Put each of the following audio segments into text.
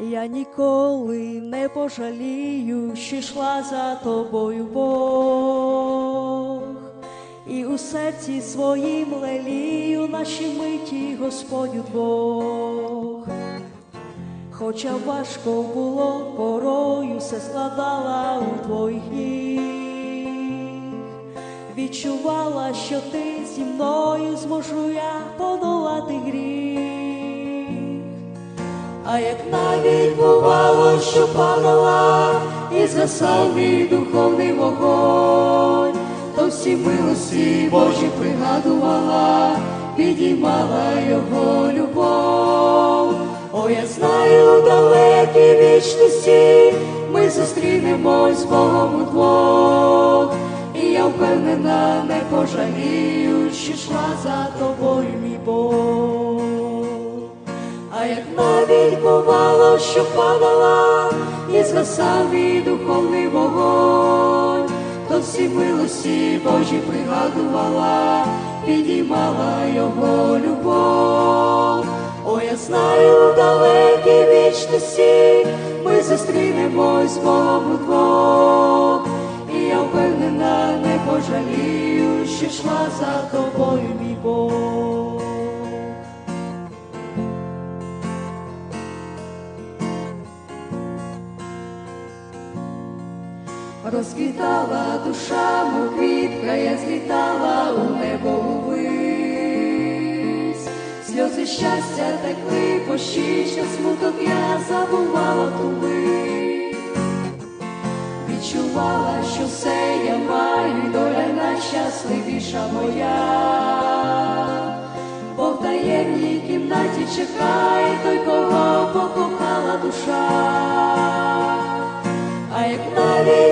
Я ніколи не пожалію, що йшла за тобою Бог, і у серці своїм лелію наші миті Господь Бог. Хоча важко було порою, все складала у твоїх ніг, відчувала, що ти зі мною зможу я подолати гріх. А як навіть бувало, що падала і згасав мій духовний вогонь, то всі милості Божі пригадувала, підіймала його любов. О, я знаю, далекій вічності ми зустрінемось з Богом удвох, і я впевнена, не пожалію, що йшла за тобою, мій що падала і згасав мій духовний вогонь, то всі милості Божі пригадувала, підіймала його любов. О, я знаю, в далекій вічності ми зустрінемось Богом удвох, і я впевнена, не пожалію, що йшла за тобою, мій Бог. Розквітала душа, мов квітка, я злітала у небо увись. Сльози щастя текли по щічках, смуток я забувала ту мить. Відчувала, що все я маю, доля найщасливіша моя. Бог в таємній кімнаті чекає той, кого покохала душа.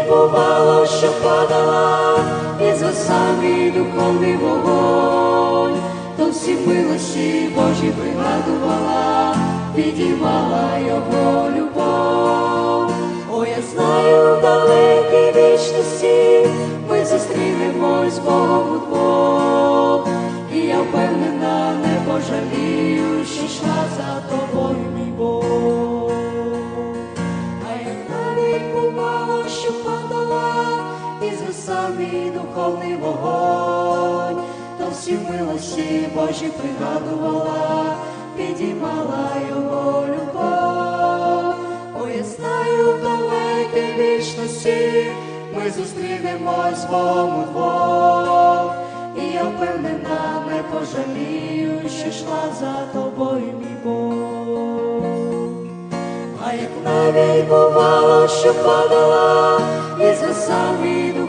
Бувало, що падала і згасав мій духовний вогонь, то всі милості Божі пригадувала, підіймала його любов. О, я знаю, в далекій вічності ми зустрінемось з Богом удвох, і я впевнена, не пожалію, що йшла за тобою, мій Бог. Мій духовний вогонь, то всі милості Божі пригадувала, підіймала його любов. В далекій вічності ми зустрінемось Богом удвох, і я впевнена, не пожалію, що йшла за тобою, мій Бог. А як навіть бувало, що падала і згасав мій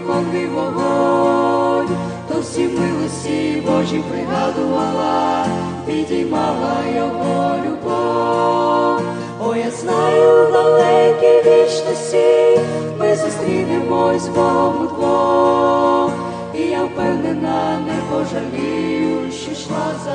Божі пригадувала, підіймала його любов. О, я знаю, в далекій вічності ми зустрінемось Богом удвох, і я впевнена, не пожалію, що йшла за